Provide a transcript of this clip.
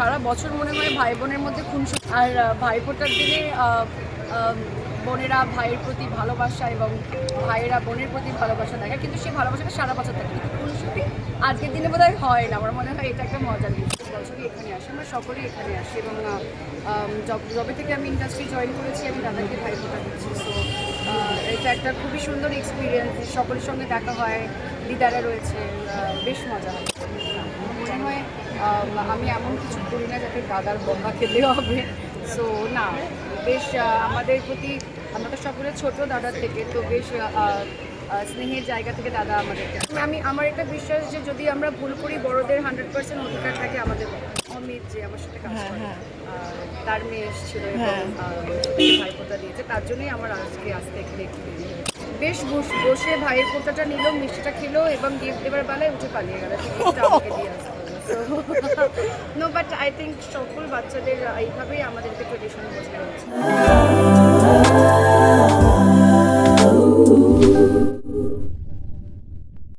সারা বছর মনে হয় ভাই বোনের মধ্যে খুনসু আর ভাইফোঁটার দিনে বোনেরা ভাইয়ের প্রতি ভালোবাসা এবং ভাইয়েরা বোনের প্রতি ভালোবাসা দেখায়, কিন্তু সেই ভালোবাসাটা সারা বছর থাকে। কিন্তু খুনসুটি আজকের দিনে বোধহয় হয় না। আমার মনে হয় এটা একটা মজার বিষয়। বছরই এখানে আসে, আমরা সকলেই এখানে আসি এবং যবে থেকে আমি ইন্ডাস্ট্রি জয়েন করেছি, আমি দাদাকে ভাইফোঁটা দিচ্ছি। সো এটা একটা খুবই সুন্দর এক্সপিরিয়েন্স সকলের সঙ্গে দেখা হয়, দিদারা রয়েছে বেশ মজা হয়। আম, এমন কিছু করি না যাতে দাদার বকা খেতে হবে। সো না বেশ আমাদের প্রতি আমরা তো সকলে ছোট দাদার থেকে তো বেশ স্নেহের জায়গা থেকে দাদা আমাদেরকে আমি আমার একটা বিশ্বাস যে যদি আমরা ভুল করি বড়দের হান্ড্রেড পার্সেন্ট অধিকার থাকে আমাদের অমিত যে আমার সাথে কাজ হ্যাঁ, করে হ্যাঁ। তার মেয়ে এসেছিল হ্যাঁ। ভাইফোঁটা দিয়েছে তার জন্যই আমার আজকে আসতে এখানে একটু বেশ বস- বসে ভাইয়ের ফোঁটাটা নিল মিষ্টিটা খেলো এবং গিফট দেবার বেলায় উঠে পালিয়ে গেল। গিফটটা আমাকে দিয়ে নো বাট আই থিঙ্ক সকল বাচ্চাদের এইভাবেই আমাদেরকে ট্রেডিশন বোঝানো উচিত